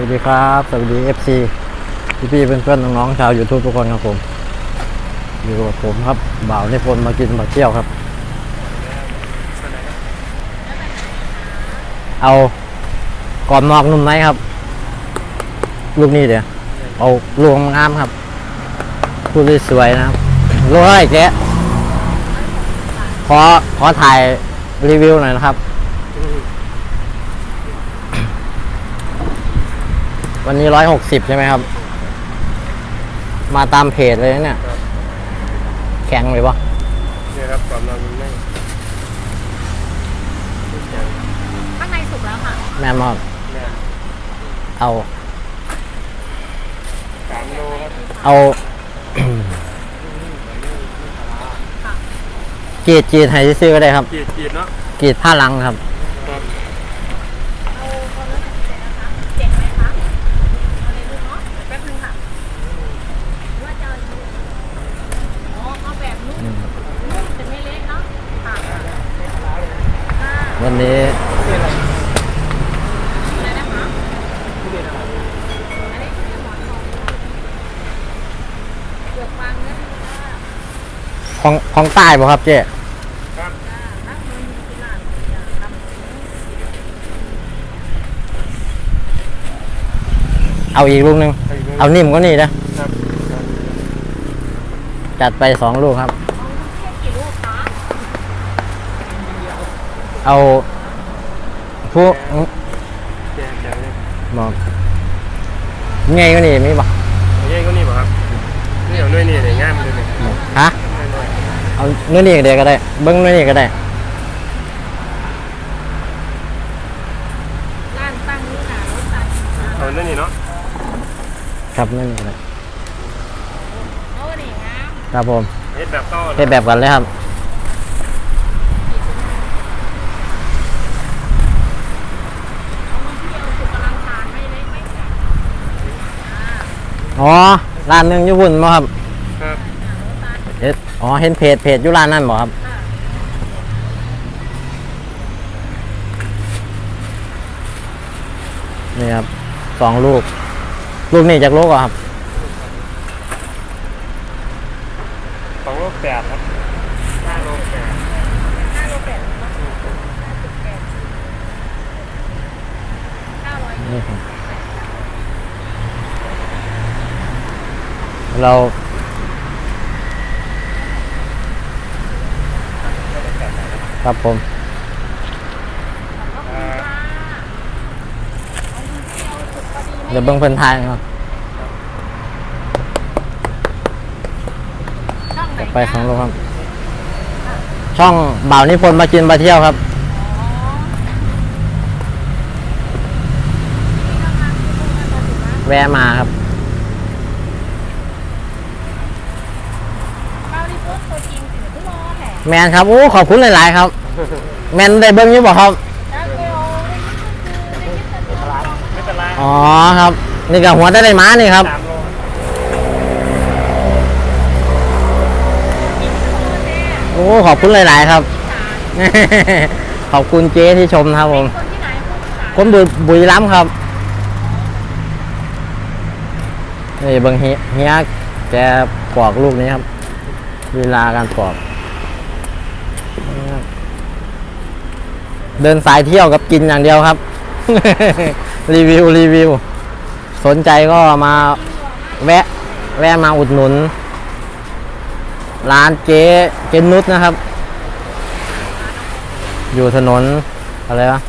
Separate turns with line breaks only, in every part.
วัสดีครับ สวัสดีเอฟซีพี่พี่เพื่อนๆน้องๆชาวยูทูบทุกคนครับผม อยู่กับผมครับ บ่าวในพนมากินมาเที่ยวครับ เอากรอบนอกนุ่มในครับ ลูกนี้เดี๋ยว เอาลูกงามครับ พูดสวยๆนะครับลูกอะไรแกะขอขอถ่ายรีวิวหน่อยนะครับ วันนี้ร้อยหกสิบใช่ไหมครับ มาตามเพจเลยนะเนี่ยแข็งเลยปะ
นี่ครับกรอบนอนมันไม่
ข้างในสุกแล้วค่ะ
แม่มอด
แน่
เอา
สามโลครับ
เอา กรีดกรีดให้ซื้อก็ได้ครับ
กีดกีดเนาะ
กรีดผ้าหลังครับ
อ
ของของใต้ป่ะครับเจ๊
ครับ
จ้าถ้ามันมีกีฬาจะทำ
เอาอีกลูกหนึง
เอาอีกไหม
เอานิ่มก็นี่นะครับ
ครับ
จัดไปสองลูกครับ
เอาแค่กี่ลูกคะ
เอาผู้
แจกแจกเลย
บอกไงก็นี่มีป่ะ
เอาเย่ก็นี่ป่ะครับนี่เอาด้วยนี่เนี่ยง่ายมันเลยเนี่ย
ฮะ
ง่ายด้วย
เอาเนื้อนี่ก็ได้ก็ได้เบิ้งเนื้อนี่ก็ได้
ร้านตั้งนี่นะรถตัด
เอาด้วยนี่เนาะ
ครับเนื้อนี่ก็ได้
โอ้นี่งาม
ครับผม
เฮ็ดแบบเก้า
เฮ็ดแบบกันเลยครับ
เอามาที่เอาสุกกำลังทานไม่เล็กไม่ใหญ่ อ่า
อ๋อร้านหนึงญี่ปุ่นมาครับ
ครับ
รถตัด
เฮ็ดอ๋อเห็นเพจเพจอยู่ร้านนั่นบ่ครับ
ค่ะ
นี่ครับสองลูก ลูกนี่จากลูกเหรอครับ
สองโลแปดครับห้าโลแปด
ห้าโลแปดเนาะห้าสิบแปดเก้าร้อย
นี่ครับ เราครับผมเดี๋ยวเบิ้งเพิ่นทายครับ
ช่อไหน
ไปสองลูกครับ ช่องบ่าวนิพนธ์มากินมาเที่ยวครับแวะมาครับ
เราดิพวกตัวจริงสิเดี๋ยวรอ แม
นครับโอ้ขอบคุณหลาย ๆ ครับ แมนได้เบิ้งอยู่บ่ครับ
แล้วก็เอาได้ยินก็คือได้ยินแต่ตัวเรา
ไม่เป็นไร
อ๋อครับ นี่กับหัวได้ได้ม้านี่ครับ
สามโล
โอ้ขอบคุณหลาย ๆ ครับ ขอบคุณเจ๊ที่ชมนะครับผม
คนที่ไหนพูดภาษา
ผมดูบุรีรัมครับนี่เบางเฮียเฮียแกปอกลูกนี้ครับ เวลาการปอกนี่ครับ เดินสายเที่ยวกับกินอย่างเดียวครับ รีวิวรีวิว สนใจก็มาแวะ แวะมาอุดหนุน ร้านเจ๊เจนุชนะครับ อยู่ถนน อะไรวะ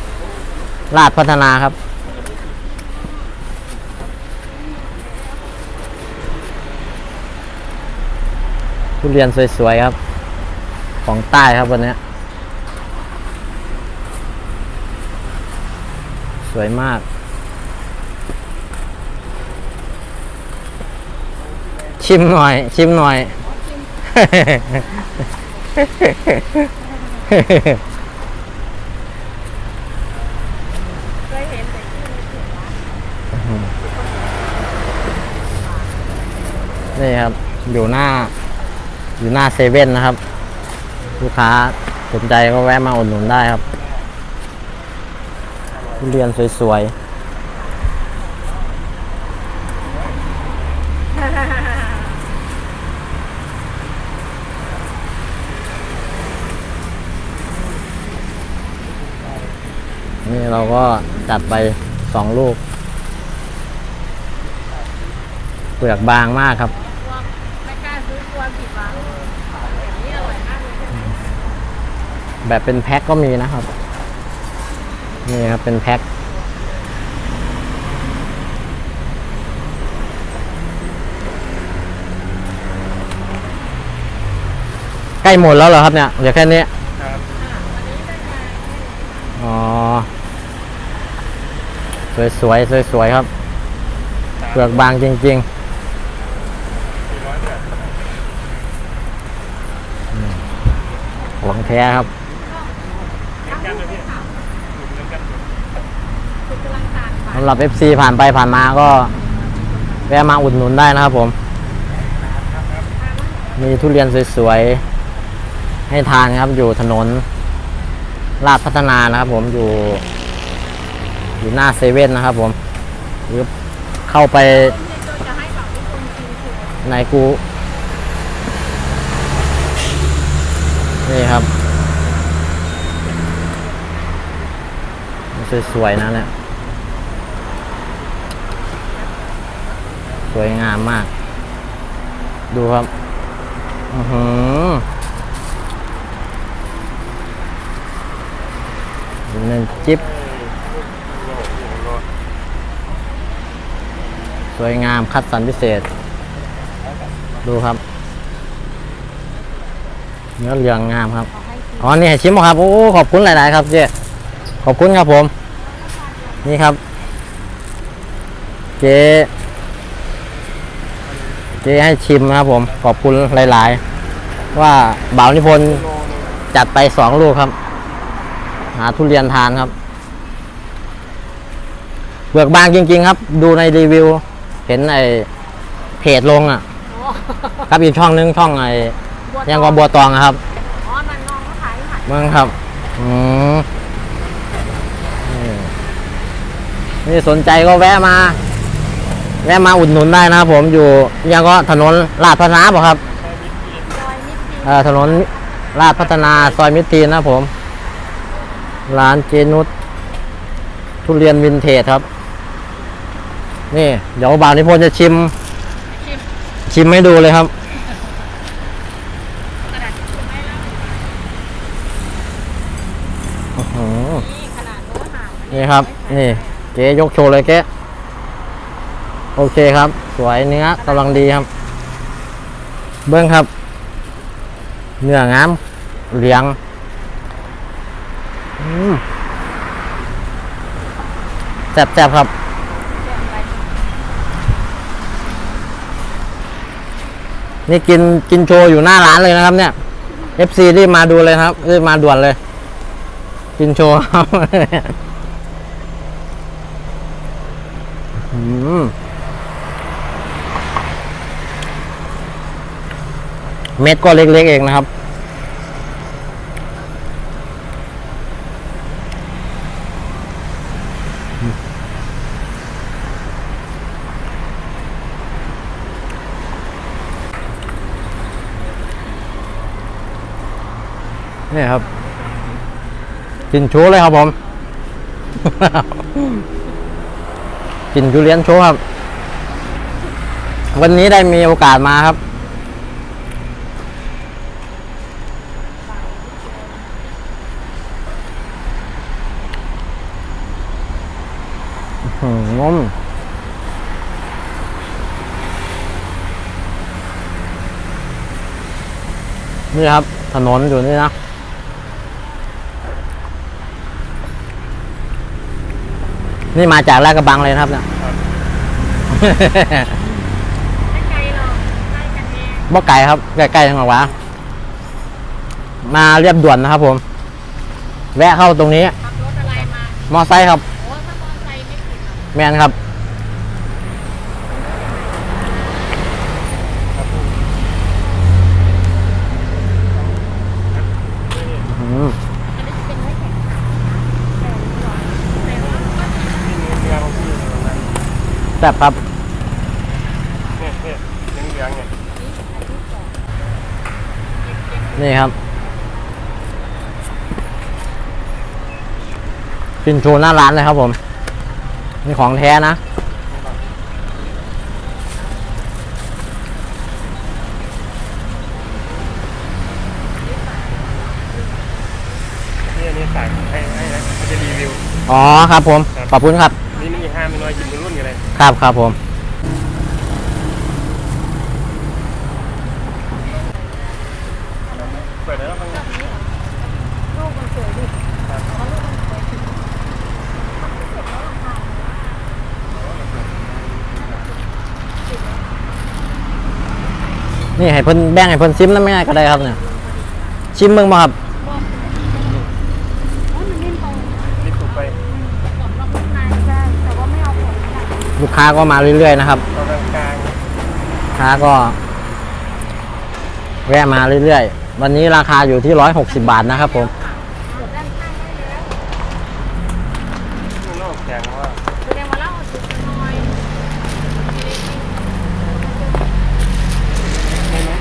ลาดพัฒนาครับ ทุเรียนสวยๆครับ ของใต้ครับวันนี้ยส วยมาก ชิมหน่อย ชิมหน่อย
เคยเห็นแต่ที่ในเขียนว่า
นี่ครับ อยู่หน้า อยู่หน้าเซเว่นนะครับ ลูกค้าสนใจก็แวะมาอุดหนุนได้ครับ ทุเรียนสวยๆ นี่เราก็จัดไปสองลูก เปลือกบางมากครับแบบเป็นแพ็คก็มีนะครับ นี่ครับเป็นแพ็คใกล้หมดแล้วเหรอครับเนี่ยเหลือแค่นี้
ครับ
วันนี้ได้มา
อ๋อสวยสวยสวยสวยๆครับเปลือกบางจริง
สี่ร้อยแปด
ๆของแท้ครับ
เล่นกันนะพี่เล่นกัน
คือกำลังตากฝา
สำหรับ FC ผ่านไปผ่านมาก็แวะมาอุดหนุนได้นะครับผม มีทุเรียนสวยๆ ให้ทานครับ อยู่ถนนลาดพัฒนานะครับผมอยู่ อยู่หน้าเซเว่นนะครับผมหรือเข้าไป
ในกูนี่ค
รับ สวยๆนะเนี่ย วยงามมาก ดูครับ อือหือเน้นจิ๊บสวยงามคัดสรรพิเศษ ดูครับ เนื้อเหลืองงามครับ อ๋อ นี่ให้ชิมครับ โอ้ ขอบคุณหลาย ๆ ครับเจ๊ขอบคุณครับผม นี่ครับ เจ๊ จ๊ให้ชิมนะครับผมขอบคุณหลาย ๆ ว่าบ่าวนิพนธ์จัดไปสองลูกครับ หาทุเรียนทานครับเปลือกบางจริง ๆ ครับ ดูในรีวิว เห็นไอเพจลงอะ
โอ้
ครับอีกช่องนึงช่องไอ
บัว
ยังกอบัวตองอะครับ
อ๋อมันน้องเขาขายขาย
เมืองครับอืมนี่นี่สนใจก็แวะมา แวะมาอุดหนุนได้นะครับผมอยู่ยังก็ถนนลาดพัฒนาเปล่ครับ
เอ่
อถนนลาดพัฒนาซอยมิตรีนะครับผม ร้านเจนุสทุเรียนวินเทจครับ นี่เดี๋ยวบ่าวนิพนธ์จะชิม
ชิม
ชิมให้ดูเลยครับ
กระดาษทิชชู่ไหมล่ะ
อื้อหือ
นี่ขนาดโห
นี่ครับ นี่เก๋ยกโชว์เลยเก๋ โอเคครับ สวยเนื้อกำลังดีครับ เบิ้งครับ เนื้องามเหลียงแซ่บๆครับนี่กินกินโชว์อยู่หน้าร้านเลยนะครับ เนี่ย FC รีบมาดูเลยครับรีบมาด่วนเลย กินโชว์ครับ อืม เม็ดก็เล็กๆเองนะครับ นี่ครับ กินโชว์เลยครับผม กินทุเรียนโชว์ครับ วันนี้ได้มีโอกาสมาครับ หืองมนี่ครับ ถนนอยู่นี่นะ นี่มาจากลาดกระบังเลยนะครับเนี่ย
ไม่ไกลหรอกใกล้กันเอง
บ่ไก่ครับ ใกล้ๆทางหลังวะมาเรียบด่วนนะครับผม แวะเข้าตรงนี้
ขับรถอะไรมา
มอไซค์ครับ แมนครับอืม
อันนี้จะเนไม้แข็งแต่หวานแต่ว่าก็จะ
ที่เนื้อเนื้อของพี่ตรงนั้น
แซ่บครับ
เนี่ยเนี่ยเหลืองๆเนี่ย
นี่ครับกินโชว์หน้าร้านเลยครับผม นี่ของแท้นะ
นี่อันนี้สายให้ให้นะเขาจะรีวิว
อ๋อครับผม ขอบคุณครับ
นี่นี่ห้ามีน้อยกินเป็นรุ่นกันเลย
ครับครับผม
เปิดแล้วมัน
ลูกมันสวยดิเพราะลูกมันสวยดิ
นี่ให้เพิ่นแบ่งให้เพิ่นซิมแล้วไม่ง่ายก็ได้ครับเนี่ยชิมมึงมาครับ
นี่
ถูกไป
ลูกค้าก็มาเรื่อยๆนะครับ
ตอนกลางกลาง
ลูกค้าก็แวะมาเรื่อยๆ วันนี้ราคาอยู่ที่ 160 บาทนะครับผม
เดี๋ยวด้านข้างได้แล้ว
ข้างนอกแข็งว่า
แสดงว่าเราเอาจุดน้อย
ใช่ไหม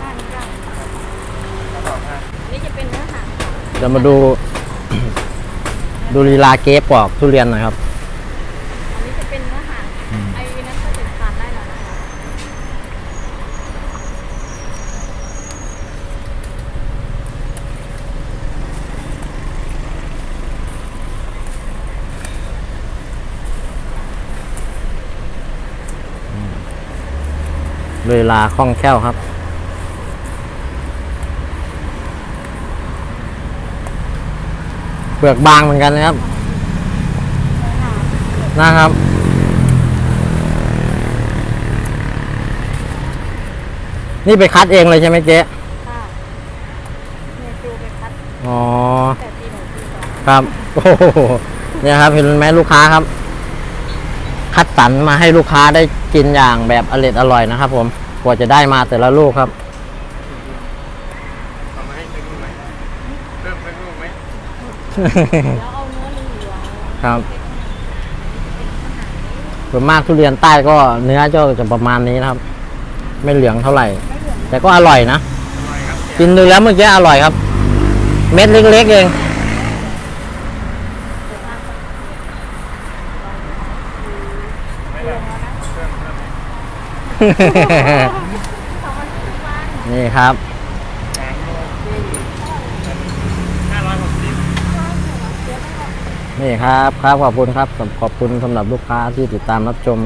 ด้านข้าง
เขาบอกว่า
อันนี้จะเป็นเนื้อหาง ค่ะ
เดี๋ยวมาดู ดูลีลาเก๊ปอกทุเรียนหน่อยครับ
อันนี้จะเป็นเนื้อหางไอ้นั้นก็จะทานได้แล้วนะคะ
ลีลาคล่องแคล่วครับ เปลือกบางเหมือนกันนะครับนะครับ นี่ไปคัดเองเลยใช่ไหมเจ๊
ค่ะเนี่ยจูไปคัด
อ๋อ
แต่ตีหนึ่งตีสอง
ครับโอ้โหเนี่ยครับเห็นไหมลูกค้าครับ คัดสรรมาให้ลูกค้าได้กินอย่างแบบอร่อยอร่อยนะครับ ผมกว่าจะได้มาแต่ละลูกครับ
เอามาให้สักลูกไหมเพิ่มสักลูกไหม
แล้วเอาเนื้อเหลือง
ครับ ส่วนมากทุเรียนใต้ก็เนื้อจะจะประมาณนี้นะครับ ไม่เหลืองเท่าไหร่ แต่ก็อร่อยนะกินดูแล้วเมื่อกี้อร่อยครับ เม็ดเล็กๆเอง
นี่
ครับ
สามโลห้าร้อยหกสิบ
นี่ครับครับขอบคุณครับขอบคุณสำหรับลูกค้าที่ติดตามรับชม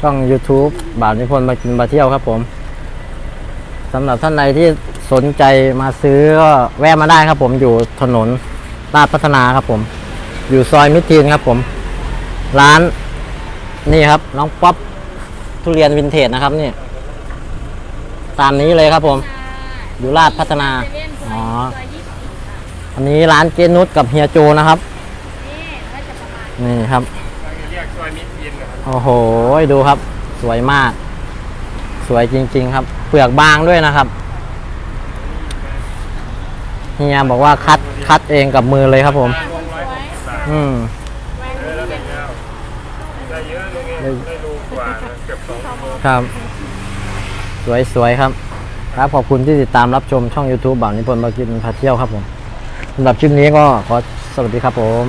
ช่อง YouTube บ่าวนิพนธ์มากินมาเที่ยวครับผมสำหรับท่านใดที่สนใจมาซื้อก็แวะมาได้ครับผมอยู่ถนนลาดพัฒนาครับผม อยู่ซอยมิตรทีนครับผม ร้านนี่ครับ น้องป๊อปทุเรียนวินเทจนะครับนี่ตามนี้เลยครับผม อยู่ลาดพัฒนาอ๋ออันนี้ร้านเจนุชกับเฮียโจนะครับ
นี่ก็จะประมาณ
นี่ครับ
เราจะเรียกซอยมิตรเย็นนะครับ
โอ้โห ดูครับ สวยมาก สวยจริง ๆ ครับ เปลือกบางด้วยนะครับเฮียบอกว่าคัดคัดเองกับมือเลยครับผม
ลงร้อยหกสิบบาท
อืม
แวง
เออแล้วเป็นเงาได้เยอะเลยไงได้รูกว่านะเกือบสองโล
ครับ สวยสวยครับ ครับ ขอบคุณที่ติดตามรับชมช่อง YouTube บ่าวนิพนธ์มากินพาเที่ยวครับผมสำหรับคลิปนี้ก็ขอสวัสดีครับผม